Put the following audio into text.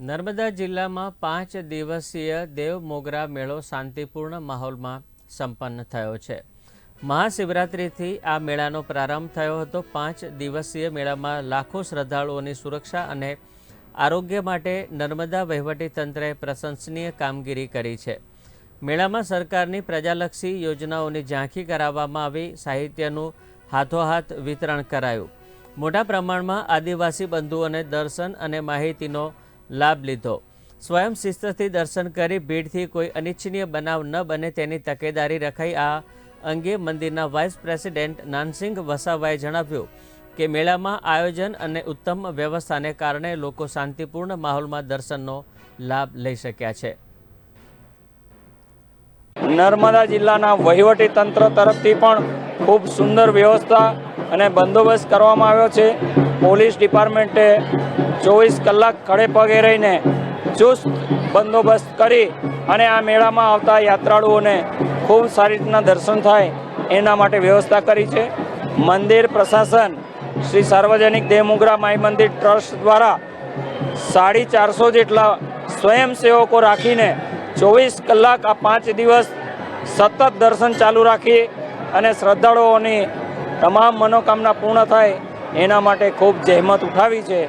નર્મદા જિલ્લામાં પાંચ દિવસીય દેવ મોગરા મેળો શાંતિપૂર્ણ માહોલમાં સંપન્ન થયો છે. મહાશિવરાત્રિથી આ મેળાનો પ્રારંભ થયો હતો. પાંચ દિવસીય મેળામાં લાખો શ્રદ્ધાળુઓની સુરક્ષા અને આરોગ્ય માટે નર્મદા વહીવટીતંત્રએ પ્રશંસનીય કામગીરી કરી છે. મેળામાં સરકારની પ્રજાલક્ષી યોજનાઓની ઝાંખી કરાવવામાં આવી, સાહિત્યનું હાથોહાથ વિતરણ કરાયું. મોટા પ્રમાણમાં આદિવાસી બંધુઓને દર્શન અને માહિતીનો લાભ લીધો. સ્વયં શિસ્તથી દર્શન કરી ભીડથી કોઈ અનિચ્છનીય બનાવ ન બને તેની તકેદારી રખાઈ આ અંગે મંદિરના વાઇસ પ્રેસિડેન્ટ નાનસિંહ વસાવાએ જણાવ્યું કે મેળામાં આયોજન અને ઉત્તમ વ્યવસ્થાને કારણે લોકો શાંતિપૂર્ણ માહોલમાં દર્શનનો લાભ લઈ શક્યા છે. નર્મદા જિલ્લાના વહીવટી તંત્ર તરફથી પણ ખૂબ સુંદર વ્યવસ્થા અને બંદોબસ્ત કરવામાં આવ્યો છે. પોલીસ ડિપાર્ટમેન્ટે ચોવીસ કલાક ખડે પગે રહીને ચુસ્ત બંદોબસ્ત કરી અને આ મેળામાં આવતા યાત્રાળુઓને ખૂબ સારી રીતના દર્શન થાય એના માટે વ્યવસ્થા કરી છે. મંદિર પ્રશાસન શ્રી સાર્વજનિક દેવમુગરા માઈ મંદિર ટ્રસ્ટ દ્વારા સાડી ચારસો જેટલા સ્વયંસેવકો રાખીને ચોવીસ કલાક આ પાંચ દિવસ સતત દર્શન ચાલુ રાખી અને શ્રદ્ધાળુઓની તમામ મનોકામના પૂર્ણ થાય એના માટે ખૂબ જહેમત ઉઠાવી છે.